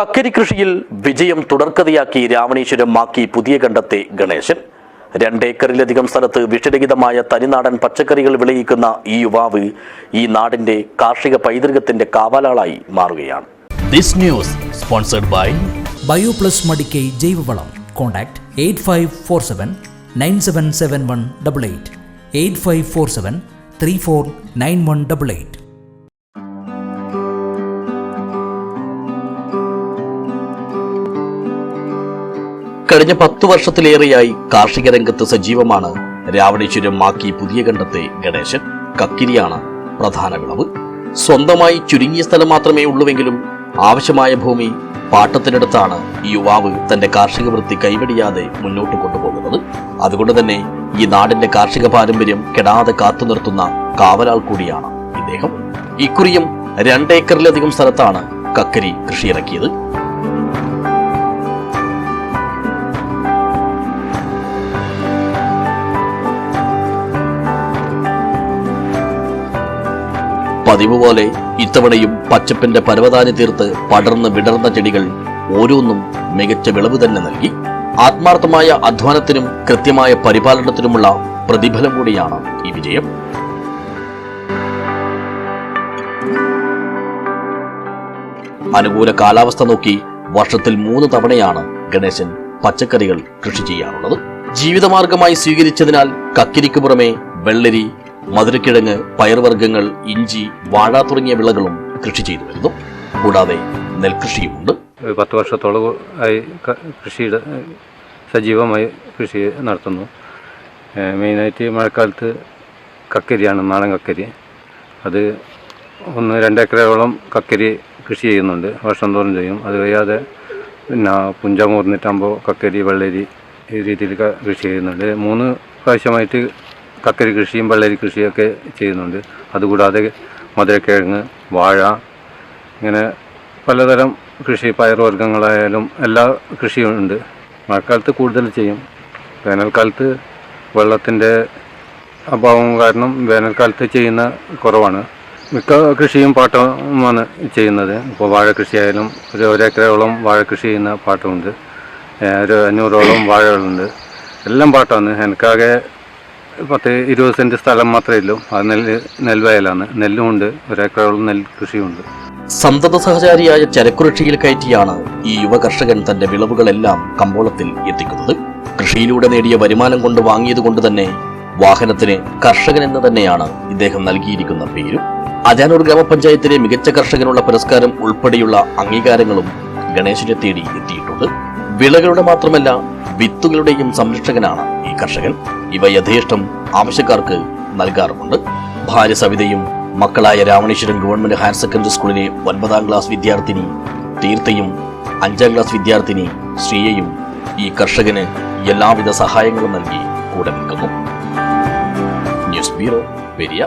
കക്കരി കൃഷിയിൽ വിജയം തുടർക്കഥയാക്കി രാവണീശ്വരം മാക്കി പുതിയ കണ്ടത്തെ ഗണേശൻ. രണ്ടേക്കറിലധികം സ്ഥലത്ത് വിഷരഹിതമായ തനിനാടൻ പച്ചക്കറികൾ വിളയിക്കുന്ന ഈ യുവാവ് ഈ നാടിന്റെ കാർഷിക പൈതൃകത്തിന്റെ കാവലാളായി മാറുകയാണ്. This news sponsored by Bioplus Madikkai ജൈവവളം. Contact eight five four seven nine seven seven one double eight. Eight five four seven three four nine one double eight. കഴിഞ്ഞ പത്തു വർഷത്തിലേറെയായി കാർഷിക രംഗത്ത് സജീവമാണ്. രാവണേശ്വരം മാക്കി പുതിയ കണ്ടത്തെ ഗണേശൻ കക്കിരിയാണ് പ്രധാന വിളവ്. സ്വന്തമായി ചുരുങ്ങിയ സ്ഥലം മാത്രമേ ഉള്ളുവെങ്കിലും ആവശ്യമായ ഭൂമി പാട്ടത്തിനടുത്താണ് യുവാവ് തന്റെ കാർഷിക വൃത്തി കൈവടിയാതെ മുന്നോട്ട് കൊണ്ടുപോകുന്നത്. അതുകൊണ്ട് തന്നെ ഈ നാടിന്റെ കാർഷിക പാരമ്പര്യം കെടാതെ കാത്തു നിർത്തുന്ന കാവലാൾ കൂടിയാണ് ഇദ്ദേഹം. ഇക്കുറിയും രണ്ടേക്കറിലധികം സ്ഥലത്താണ് കക്കരി കൃഷിയിറക്കിയത്. പതിവ് പോലെ ഇത്തവണയും പച്ചപ്പിന്റെ പരവതാനി തീർത്ത് പടർന്ന് വിടർന്ന ചെടികൾ ഓരോന്നും മികച്ച വിളവ് തന്നെ നൽകി. ആത്മാർത്ഥമായ അധ്വാനത്തിനും കൃത്യമായ പരിപാലനത്തിനുമുള്ള പ്രതിഫലം കൂടിയാണ് ഈ വിജയം. അനുകൂല കാലാവസ്ഥ നോക്കി വർഷത്തിൽ മൂന്ന് തവണയാണ് ഗണേശൻ പച്ചക്കറികൾ കൃഷി ചെയ്യാറുള്ളത്. ജീവിതമാർഗമായി സ്വീകരിച്ചതിനാൽ കക്കിരിക്ക് പുറമെ വെള്ളരി മധുരക്കിഴങ്ങ് പയർവർഗങ്ങൾ ഇഞ്ചി വാഴ തുടങ്ങിയ വിളകളും കൃഷി ചെയ്തു വരുന്നു. കൂടാതെ നെൽകൃഷിയുമുണ്ട്. പത്ത് വർഷത്തോളം ആയി കൃഷിയുടെ സജീവമായി കൃഷി നടത്തുന്നു. മെയിനായിട്ട് മഴക്കാലത്ത് കക്കരിയാണ് നാടൻ കക്കരി. അത് ഒന്ന് രണ്ടേക്കറോളം കക്കരി കൃഷി ചെയ്യുന്നുണ്ട്. വർഷം തോറും ചെയ്യും. അത് കഴിയാതെ പിന്നെ പുഞ്ചമൂർന്നിട്ടാകുമ്പോൾ കക്കരി വെള്ളരി ഈ രീതിയിൽ കൃഷി ചെയ്യുന്നുണ്ട്. മൂന്ന് പ്രാവശ്യമായിട്ട് കക്കരി കൃഷിയും വെള്ളരി കൃഷിയൊക്കെ ചെയ്യുന്നുണ്ട്. അതുകൂടാതെ മധുരക്കിഴങ്ങ് വാഴ ഇങ്ങനെ പലതരം കൃഷി പയറുവർഗങ്ങളായാലും എല്ലാ കൃഷിയും ഉണ്ട്. മഴക്കാലത്ത് കൂടുതൽ ചെയ്യും. വേനൽക്കാലത്ത് വെള്ളത്തിന്റെ അഭാവം കാരണം വേനൽക്കാലത്ത് ചെയ്യുന്ന കുറവാണ്. മിക്ക കൃഷിയും പാട്ടമാണ് ചെയ്യുന്നത്. ഇപ്പോൾ വാഴ കൃഷിയായാലും ഒരു ഒരേക്കരോളം വാഴ കൃഷി ചെയ്യുന്ന പാട്ടമുണ്ട് ഒരു അഞ്ഞൂറോളം വാഴകളുണ്ട്. എല്ലാം പാട്ടമാണ് എനിക്കാകെ പത്ത് ഇരുപത് സെന്റ് സ്ഥലം മാത്രമേ ഉള്ളൂ. അത് നെല്ല് നെൽവയലാണ്. നെല്ലുമുണ്ട് ഒരേക്കറോളം നെൽ കൃഷിയുണ്ട്. സന്തത സഹചാരിയായ ചരക്കുരക്ഷിയിൽ കയറ്റിയാണ് ഈ യുവ കർഷകൻ തന്റെ വിളവുകളെല്ലാം കമ്പോളത്തിൽ എത്തിക്കുന്നത്. കൃഷിയിലൂടെ നേടിയ വരുമാനം കൊണ്ട് വാങ്ങിയത് കൊണ്ട് തന്നെ വാഹനത്തിന് കർഷകൻ എന്ന് തന്നെയാണ് ഇദ്ദേഹം നൽകിയിരിക്കുന്ന പേരും. അജാനൂർ ഗ്രാമപഞ്ചായത്തിലെ മികച്ച കർഷകനുള്ള പുരസ്കാരം ഉൾപ്പെടെയുള്ള അംഗീകാരങ്ങളും ഗണേശനെ തേടി എത്തിയിട്ടുണ്ട്. വിളകളുടെ മാത്രമല്ല വിത്തുകളുടെയും സംരക്ഷകനാണ് ഈ കർഷകൻ. ഇവ യഥേഷ്ടം ആവശ്യക്കാർക്ക് നൽകാറുമുണ്ട്. ഭാര്യ സവിതയും മക്കളായ രാമണേശ്വരം ഗവൺമെന്റ് ഹയർ സെക്കൻഡറി സ്കൂളിലെ ഒൻപതാം ക്ലാസ് വിദ്യാർത്ഥിനി തീർത്ഥയും അഞ്ചാം ക്ലാസ് വിദ്യാർത്ഥിനി ശ്രീയയും ഈ കർഷകന് എല്ലാവിധ സഹായങ്ങളും നൽകി കൂടെ നിൽക്കുന്നു. News bureau Periya.